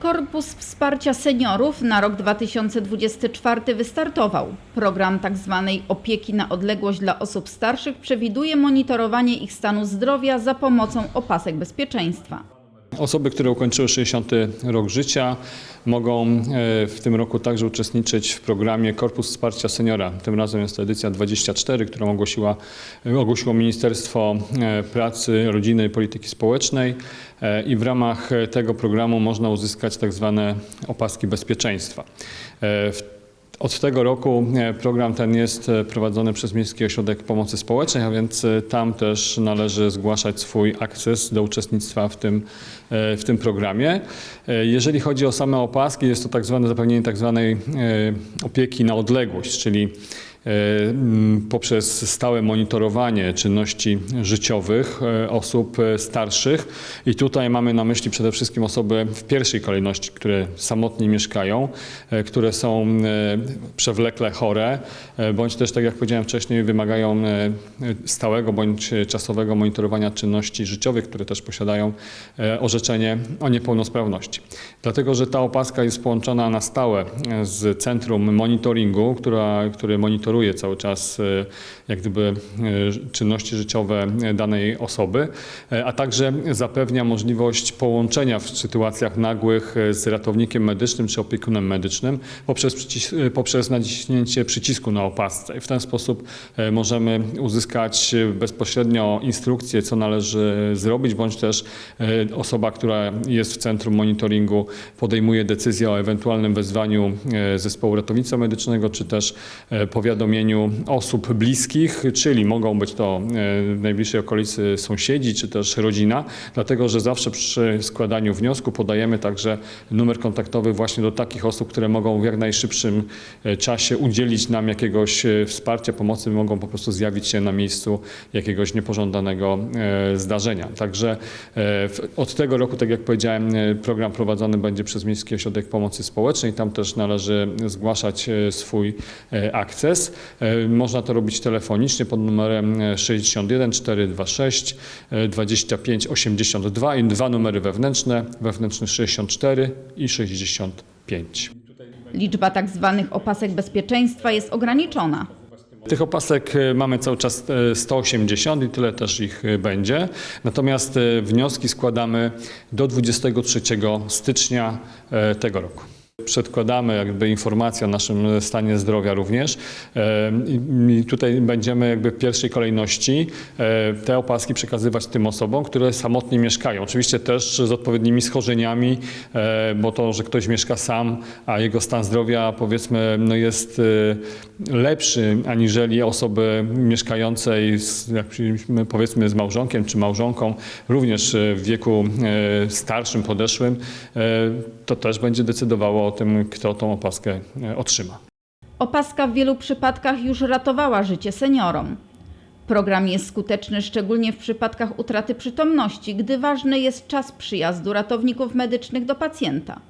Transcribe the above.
Korpus Wsparcia Seniorów na rok 2024 wystartował. Program tzw. opieki na odległość dla osób starszych przewiduje monitorowanie ich stanu zdrowia za pomocą opasek bezpieczeństwa. Osoby, które ukończyły 60 rok życia, mogą e, w tym roku także uczestniczyć w programie Korpus Wsparcia Seniora. Tym razem jest to edycja 24, którą ogłosiła, ogłosiło Ministerstwo e, Pracy, Rodziny i Polityki Społecznej E, i w ramach tego programu można uzyskać tak zwane opaski bezpieczeństwa. W od tego roku e, program ten jest e, prowadzony przez Miejski Ośrodek Pomocy Społecznej, a więc e, tam też należy zgłaszać swój akces do uczestnictwa w tym, w tym programie. Jeżeli chodzi o same opaski, jest to tak zwane zapewnienie tak zwanej opieki na odległość, czyli poprzez stałe monitorowanie czynności życiowych e, osób e, starszych. I tutaj mamy na myśli przede wszystkim osoby w pierwszej kolejności, które samotnie mieszkają, e, które są e, przewlekle chore, e, bądź też, tak jak powiedziałem wcześniej, wymagają e, stałego bądź czasowego monitorowania czynności życiowych, które też posiadają e, orzeczenie o niepełnosprawności. Dlatego, że ta opaska jest połączona na stałe e, z centrum monitoringu, która, który monitoruje cały czas e, jak gdyby e, czynności życiowe danej osoby, e, a także zapewnia możliwość połączenia w sytuacjach nagłych e, z ratownikiem medycznym czy opiekunem medycznym poprzez, e, poprzez naciśnięcie przycisku na opasce. W ten sposób e, możemy uzyskać e, bezpośrednio instrukcję, co należy zrobić, bądź też e, osoba, która jest w centrum monitoringu, podejmuje decyzję o ewentualnym wezwaniu e, zespołu ratownictwa medycznego, czy też e, powiadomieniu osób bliskich, czyli mogą być to e, w najbliższej okolicy sąsiedzi, czy też rodzina, dlatego że zawsze przy składaniu wniosku podajemy także numer kontaktowy właśnie do takich osób, które mogą w jak najszybszym e, czasie udzielić nam jakiegoś e, wsparcia, pomocy, mogą po prostu zjawić się na miejscu jakiegoś niepożądanego zdarzenia. Także od tego roku, tak jak powiedziałem, program prowadzony będzie przez Miejski Ośrodek Pomocy Społecznej. Tam też należy zgłaszać swój akces. E, Można to robić telefonicznie pod numerem e, 61 426 e, 25 82 i dwa numery wewnętrzne, wewnętrzny 64 i 65. Liczba tzw. opasek bezpieczeństwa jest ograniczona. Tych opasek e, mamy cały czas e, 180 i tyle też ich e, będzie. Natomiast e, wnioski składamy do 23 stycznia e, tego roku. Przedkładamy jakby informacje o naszym stanie zdrowia również E, i tutaj będziemy jakby w pierwszej kolejności e, te opaski przekazywać tym osobom, które samotnie mieszkają. Oczywiście też z odpowiednimi schorzeniami, e, bo to, że ktoś mieszka sam, a jego stan zdrowia powiedzmy no jest lepszy aniżeli osoby mieszkającej z, powiedzmy z małżonkiem czy małżonką, również w wieku starszym, podeszłym, to też będzie decydowało o tym, kto tą opaskę e, otrzyma. Opaska w wielu przypadkach już ratowała życie seniorom. Program jest skuteczny szczególnie w przypadkach utraty przytomności, gdy ważny jest czas przyjazdu ratowników medycznych do pacjenta.